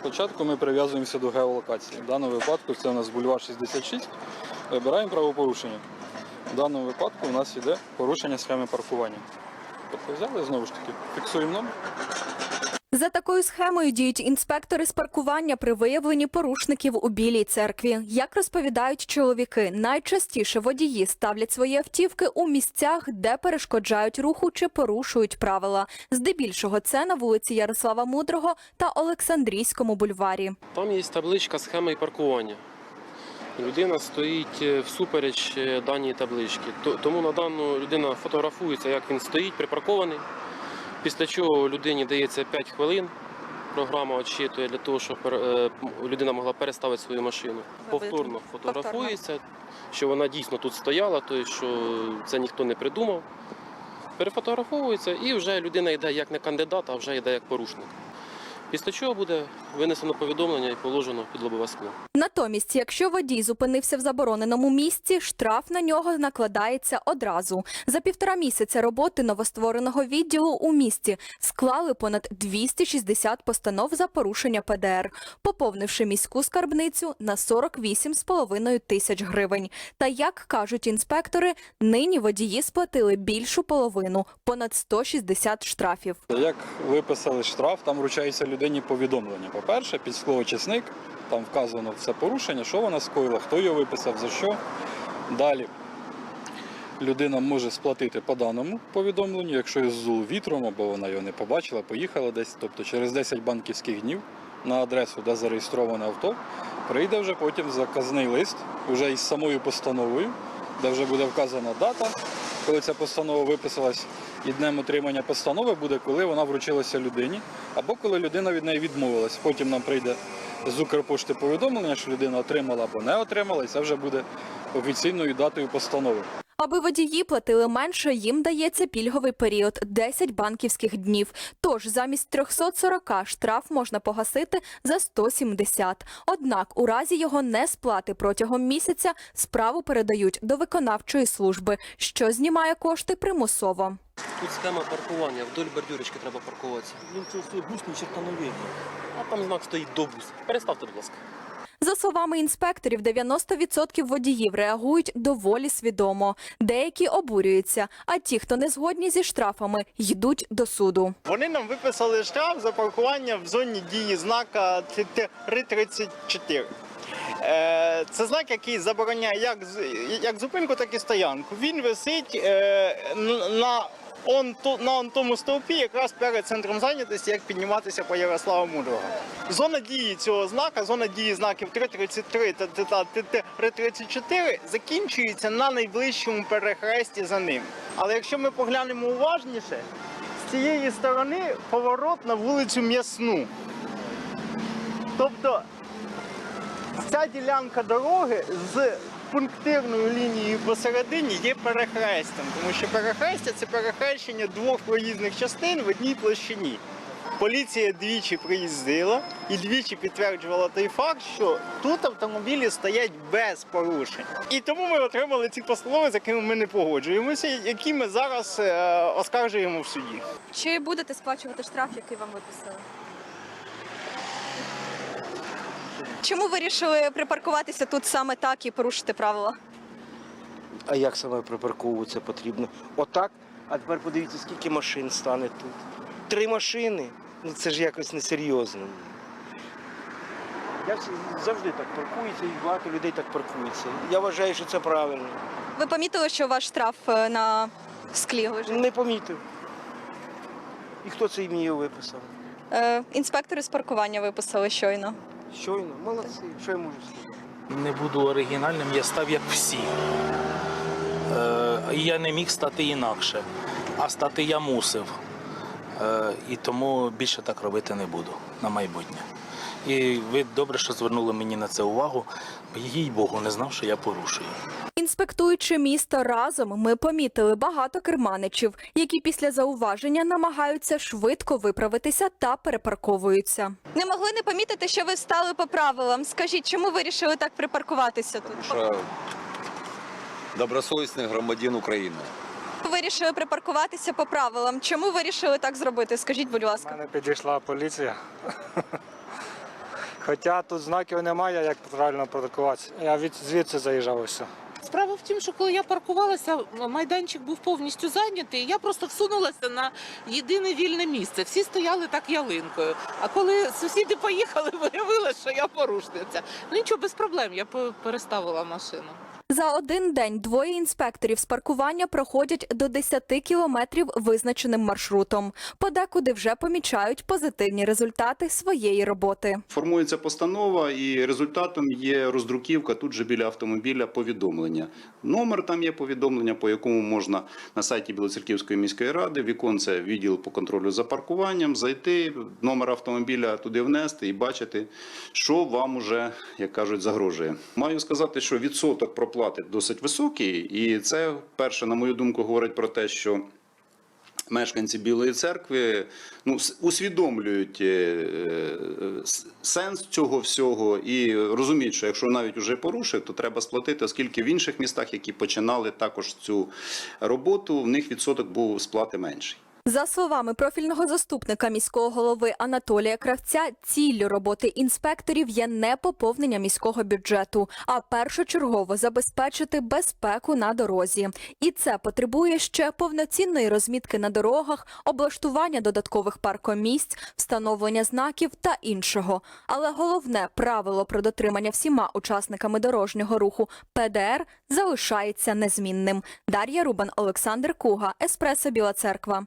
Спочатку ми прив'язуємося до геолокації. В даному випадку це у нас бульвар 66. Вибираємо правопорушення. В даному випадку у нас йде порушення схеми паркування. Тобто взяли знову ж таки, фіксуємо номер. За такою схемою діють інспектори з паркування при виявленні порушників у Білій церкві. Як розповідають чоловіки, найчастіше водії ставлять свої автівки у місцях, де перешкоджають руху чи порушують правила. Здебільшого це на вулиці Ярослава Мудрого та Олександрійському бульварі. Там є табличка схеми паркування. Людина стоїть е, всупереч е, даній таблички. То- Тому на дану людина фотографується, як він стоїть, припаркований. Після чого людині дається 5 хвилин. Програма очитує для того, щоб е, людина могла переставити свою машину. Повторно фотографується, що вона дійсно тут стояла, тобто що це ніхто не придумав. Перефотографовується і вже людина йде як не кандидат, а вже йде як порушник. Після чого буде винесено повідомлення і положено під лобове скло. Натомість, якщо водій зупинився в забороненому місці, штраф на нього накладається одразу. За півтора місяця роботи новоствореного відділу у місті склали понад 260 постанов за порушення ПДР, поповнивши міську скарбницю на 48,5 тисяч гривень. Та як кажуть інспектори, нині водії сплатили більшу половину понад 160 штрафів. Як виписали штраф, там вручається людині повідомлення. По-перше, під склоочисник, там вказано все порушення, що вона скоїла, хто його виписав, за що. Далі людина може сплатити по даному повідомленню, якщо є зул вітром, або вона його не побачила, поїхала десь, тобто через 10 банківських днів на адресу, де зареєстроване авто, прийде вже потім заказний лист, вже із самою постановою, де вже буде вказана дата, коли ця постанова виписалась, і днем отримання постанови буде, коли вона вручилася людині, або коли людина від неї відмовилась. Потім нам прийде з Укрпошти повідомлення, що людина отримала або не отримала, і це вже буде офіційною датою постанови. Аби водії платили менше, їм дається пільговий період 10 банківських днів. Тож замість 340 штраф можна погасити за 170. Однак, у разі його несплати протягом місяця справу передають до виконавчої служби, що знімає кошти примусово. Тут схема паркування, вдоль бордюрочки треба паркуватися. Він це все бус не видно. А там знак стоїть до бус. Переставте, будь ласка. За словами інспекторів, 90% водіїв реагують доволі свідомо. Деякі обурюються, а ті, хто не згодні зі штрафами, йдуть до суду. Вони нам виписали штраф за паркування в зоні дії знака 334. Е, Це знак, який забороняє як, як зупинку, так і стоянку. Він висить е, на, он, на он тому стовпі, якраз перед центром зайнятості, як підніматися по Ярослава Мудрого. Зона дії цього знака, зона дії знаків 333 та та- та 334 закінчується на найближчому перехресті за ним. Але якщо ми поглянемо уважніше, з цієї сторони поворот на вулицю М'ясну. Тобто ця ділянка дороги з пунктирною лінією посередині є перехрестям, тому що перехрестя це перехрещення двох проїзних частин в одній площині. Поліція двічі приїздила і двічі підтверджувала той факт, що тут автомобілі стоять без порушень. І тому ми отримали ці постанови, з якими ми не погоджуємося, які ми зараз е, оскаржуємо в суді. Чи будете сплачувати штраф, який вам виписали? Чому вирішили припаркуватися тут саме так і порушити правила? А як саме припарковуватися потрібно? Отак. А тепер подивіться, скільки машин стане тут. Три машини. Ну це ж якось несерйозно. Я завжди так паркуюся, і багато людей так паркуються. Я вважаю, що це правильно. Ви помітили, що ваш штраф е, на склі лежить? Не помітив. І хто це мені його виписав? Е, інспектори з паркування виписали щойно. Щойно, молодці. Що я можу сказати? не буду оригінальним, я став як всі. Е, я не міг стати інакше, а стати я мусив. Е, і тому більше так робити не буду на майбутнє. І ви добре, що звернули мені на це увагу, їй Богу не знав, що я порушую. Інспектуючи місто разом, ми помітили багато керманичів, які після зауваження намагаються швидко виправитися та перепарковуються. Не могли не помітити, що ви стали по правилам. Скажіть, чому вирішили так припаркуватися тут? що добросовісний громадян України. Вирішили припаркуватися по правилам. Чому вирішили так зробити? Скажіть, будь ласка, У мене підійшла поліція. Хоча тут знаків немає, як правильно паркуватися. Я від звідси заїжджав ось. Справа в тім, що коли я паркувалася, майданчик був повністю зайнятий. Я просто всунулася на єдине вільне місце. Всі стояли так ялинкою. А коли сусіди поїхали, виявилося, що я порушниця. Ну нічого, без проблем. Я переставила машину. За один день двоє інспекторів з паркування проходять до 10 кілометрів визначеним маршрутом. Подекуди вже помічають позитивні результати своєї роботи. Формується постанова, і результатом є роздруківка тут же біля автомобіля повідомлення. Номер там є повідомлення, по якому можна на сайті Білоцерківської міської ради, віконце відділ по контролю за паркуванням, зайти, номер автомобіля туди внести і бачити, що вам уже, як кажуть, загрожує. Маю сказати, що відсоток проплати досить високий, і це перше, на мою думку, говорить про те, що мешканці Білої церкви ну, усвідомлюють е, е, сенс цього всього і розуміють, що якщо навіть уже порушив, то треба сплатити, оскільки в інших містах, які починали також цю роботу, в них відсоток був сплати менший. За словами профільного заступника міського голови Анатолія Кравця, ціллю роботи інспекторів є не поповнення міського бюджету, а першочергово забезпечити безпеку на дорозі. І це потребує ще повноцінної розмітки на дорогах, облаштування додаткових паркомісць, встановлення знаків та іншого. Але головне правило про дотримання всіма учасниками дорожнього руху ПДР залишається незмінним. Дар'я Рубан, Олександр Куга, Еспресо Біла Церква.